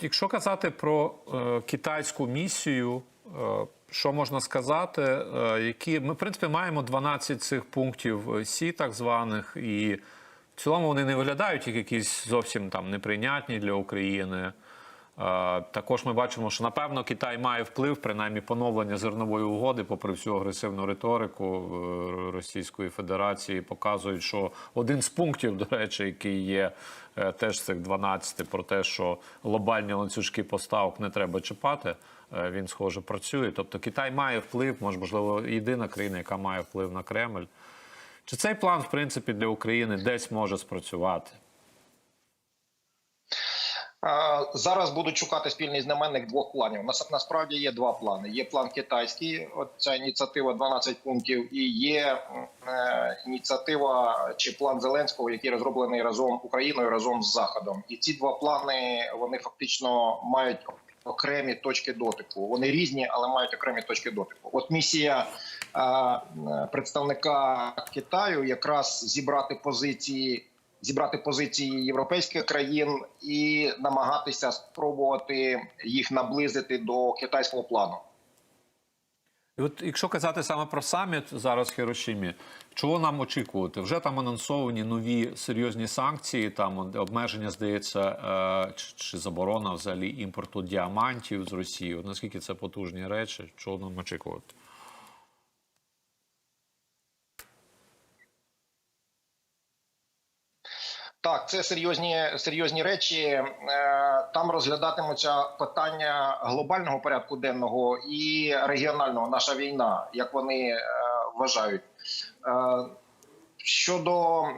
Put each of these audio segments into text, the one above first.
Якщо казати про е, китайську місію, е, що можна сказати, е, які ми в принципі маємо 12 цих пунктів Сі, так званих, і в цілому вони не виглядають як якісь зовсім там неприйнятні для України. Е, також ми бачимо, що напевно Китай має вплив, принаймні поновлення зернової угоди, попри всю агресивну риторику е, Російської Федерації, показують, що один з пунктів, до речі, який є е, теж цих 12, про те, що глобальні ланцюжки поставок не треба чіпати. Він схоже працює. Тобто Китай має вплив, може, можливо, єдина країна, яка має вплив на Кремль. Чи цей план, в принципі, для України десь може спрацювати? Зараз будуть шукати спільний знаменник двох планів. Нас- Насправді є два плани. Є план китайський, ця ініціатива 12 пунктів, і є е, ініціатива чи план Зеленського, який розроблений разом Україною разом з Заходом. І ці два плани вони фактично мають окремі точки дотику. Вони різні, але мають окремі точки дотику. От місія е, представника Китаю якраз зібрати позиції зібрати позиції європейських країн і намагатися спробувати їх наблизити до китайського плану. І от якщо казати саме про саміт зараз в Хірошімі, чого нам очікувати? Вже там анонсовані нові серйозні санкції, там обмеження, здається, е, чи, заборона взагалі імпорту діамантів з Росії. Наскільки це потужні речі? Чого нам очікувати? Так, це серйозні серйозні речі. Е, Там розглядатимуться питання глобального порядку денного і регіонального. Наша війна, як вони е, вважають. Щодо е,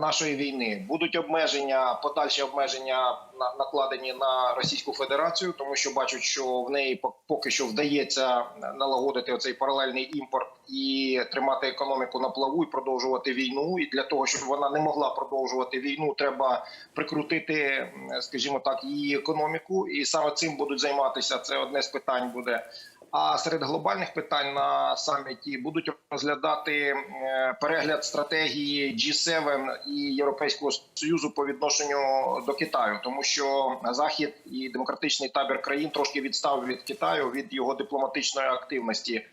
нашої війни будуть обмеження, подальші обмеження на- накладені на Російську Федерацію, тому що бачать, що в неї пок- поки що вдається налагодити оцей паралельний імпорт і тримати економіку на плаву і продовжувати війну. І для того, щоб вона не могла продовжувати війну, треба прикрутити, скажімо так, її економіку. І саме цим будуть займатися. Це одне з питань буде. А серед глобальних питань на саміті будуть розглядати е, перегляд стратегії G7 і Європейського союзу по відношенню до Китаю, тому що Захід і демократичний табір країн трошки відстав від Китаю від його дипломатичної активності.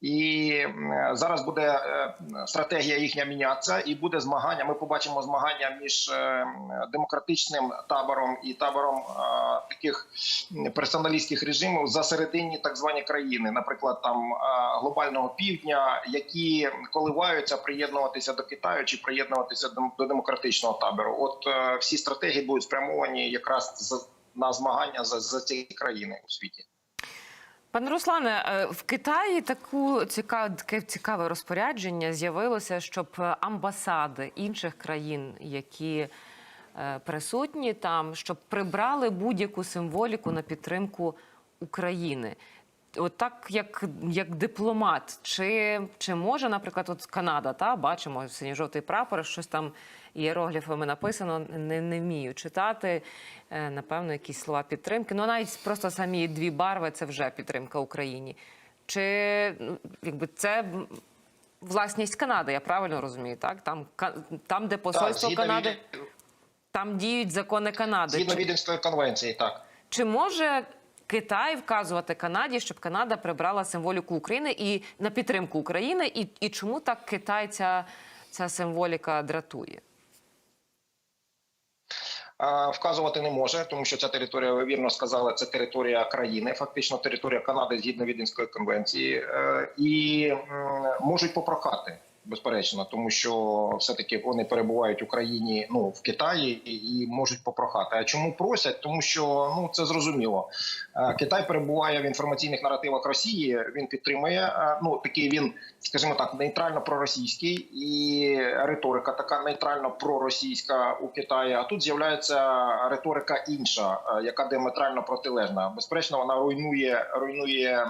І зараз буде е, стратегія їхня мінятися, і буде змагання. Ми побачимо змагання між е, демократичним табором і табором таких персоналістських режимів за середині так звані країни, наприклад, там глобального півдня, які коливаються приєднуватися до Китаю чи приєднуватися до, демократичного табору. От е, всі стратегії будуть спрямовані якраз на змагання за, за ці країни у світі. Пане Руслане, е, в Китаї таку цікаве, таке цікаве розпорядження з'явилося, щоб амбасади інших країн, які е, присутні там, щоб прибрали будь-яку символіку на підтримку України. От так, як, як дипломат, чи, чи може, наприклад, от Канада, та бачимо синьо-жовтий прапор, щось там ієрогліфами написано, не, не вмію читати. Е, Напевно, якісь слова підтримки. Ну, навіть просто самі дві барви це вже підтримка Україні. Чи ну, якби це власність Канади, я правильно розумію, так? Там, там де посольство згідно Канади, від- там діють закони Канади. Згідно Чи- Віденської конвенції, так. чи може Китай вказувати Канаді, щоб Канада прибрала символіку України і на підтримку України? І, і чому так Китай ця, ця символіка дратує? Вказувати не може, тому що ця територія, ви вірно сказали, це територія країни, фактично територія Канади згідно Віденської конвенції, Е, і можуть попрохати. Безперечно, тому що все-таки вони перебувають в Україні, ну в Китаї і і можуть попрохати. А чому просять? Тому що ну це зрозуміло. Е, Китай перебуває в інформаційних наративах Росії. Він підтримує е, ну такий він, скажімо так, нейтрально проросійський і риторика така нейтрально проросійська у Китаї. А тут з'являється риторика інша, е, яка диаметрально протилежна. Безперечно, вона руйнує руйнує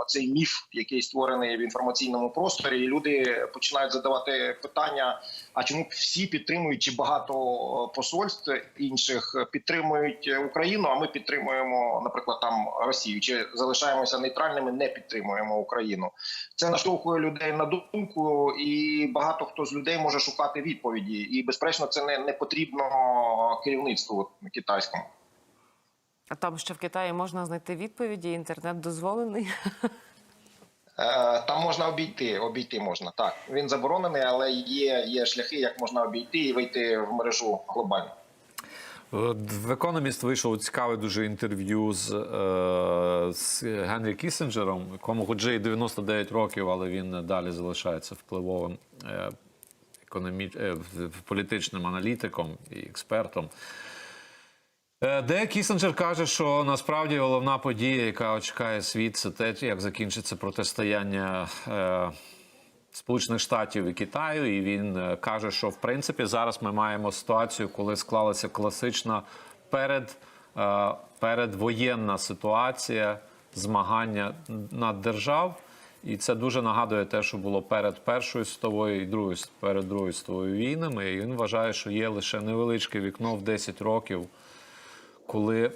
оцей міф, який створений в інформаційному просторі, і люди починають задавати питання: а чому всі підтримують, чи багато е, посольств інших підтримують Україну? А ми підтримуємо, наприклад, там Росію, чи залишаємося нейтральними, не підтримуємо Україну. Це наштовхує людей на думку, і багато хто з людей може шукати відповіді. І безперечно, це не, не потрібно керівництву китайському. А там ще в Китаї можна знайти відповіді, інтернет дозволений. Е, Там можна обійти, обійти можна. Так, він заборонений, але є, є шляхи, як можна обійти і вийти в мережу глобально. В Economist вийшло цікаве дуже інтерв'ю з, е, з Генрі Кісінджером, якому хоч і 99 років, але він далі залишається впливовим е, економі... е, політичним аналітиком і експертом. Е, Де Кісінджер каже, що насправді головна подія, яка чекає світ, це те, як закінчиться протистояння е, Сполучених Штатів і Китаю, і він е, каже, що в принципі зараз ми маємо ситуацію, коли склалася класична перед, е, передвоєнна ситуація змагання над держав. І це дуже нагадує те, що було перед Першою світовою і другою перед Другою світовою війнами. І він вважає, що є лише невеличке вікно в 10 років коли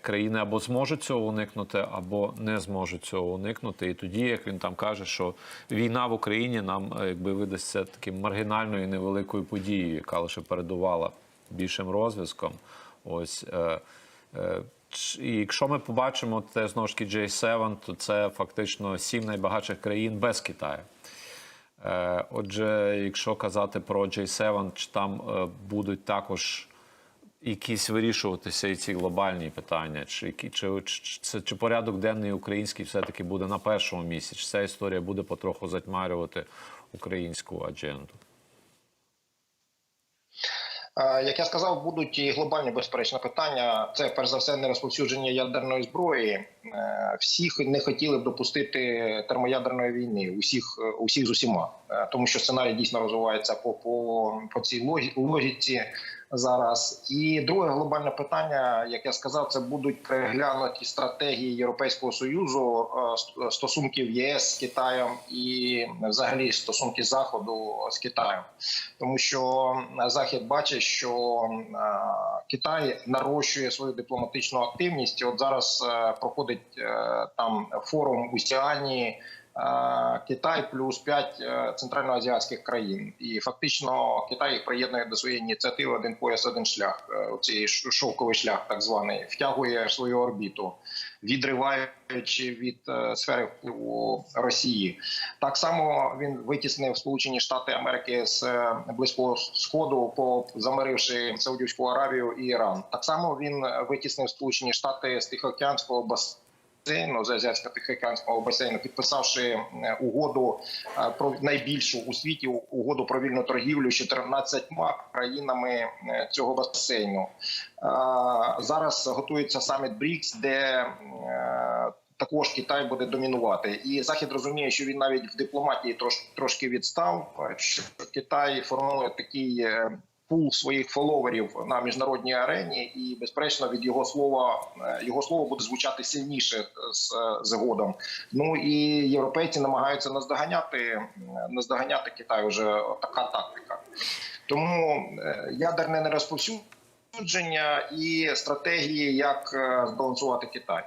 країни або зможуть цього уникнути, або не зможуть цього уникнути. І тоді, як він там каже, що війна в Україні нам е, якби видасться таким маргінальною і невеликою подією, яка лише передувала більшим розв'язком. Ось е, е, і якщо ми побачимо те знову ж таки J7, то це фактично сім найбагатших країн без Китаю. Е, Отже, якщо казати про J7, чи там е, будуть також якісь вирішуватися і ці глобальні питання, чи, чи, чи, чи, порядок денний український все-таки буде на першому місці, чи ця історія буде потроху затьмарювати українську адженду? Е, Як я сказав, будуть і глобальні безперечно питання. Це перш за все не розповсюдження ядерної зброї. Е, Всіх не хотіли б допустити термоядерної війни. Усіх, е, усіх з усіма, тому що сценарій дійсно розвивається по, по, по цій логіці зараз. І друге глобальне питання, як я сказав, це будуть переглянуті стратегії Європейського союзу е, стосунків ЄС з Китаєм і взагалі стосунки Заходу з Китаєм тому що Захід бачить, що е, Китай нарощує свою дипломатичну активність. І От зараз е, проходить е, там форум у Сіані. Е, Китай плюс п'ять е, центральноазіатських країн, і фактично Китай їх приєднує до своєї ініціативи один пояс, один шлях. Е, Цей шовковий шлях, так званий, втягує свою орбіту, відриваючи від сфери впливу Росії. Так само він витіснив Сполучені Штати Америки з близького сходу, замиривши Саудівську Аравію і Іран. Так само він витіснив Сполучені Штати з Тихоокеанського басейну. З азіатсько-тихоокеанського басейну, підписавши е, угоду е, про найбільшу у світі угоду про вільну торгівлю з 14 країнами е, цього басейну. Зараз готується саміт БРІКС, де також Китай буде домінувати, і Захід розуміє, що він навіть в дипломатії трош, трошки відстав. Що Китай формує такий пул своїх фоловерів на міжнародній арені, і безперечно від його слова е, його слово буде звучати сильніше з е, згодом. Ну і європейці намагаються наздоганяти е, наздоганяти Китай. Вже така тактика. Тому е, ядерне нерозповсюдження і стратегії, як е, збалансувати Китай.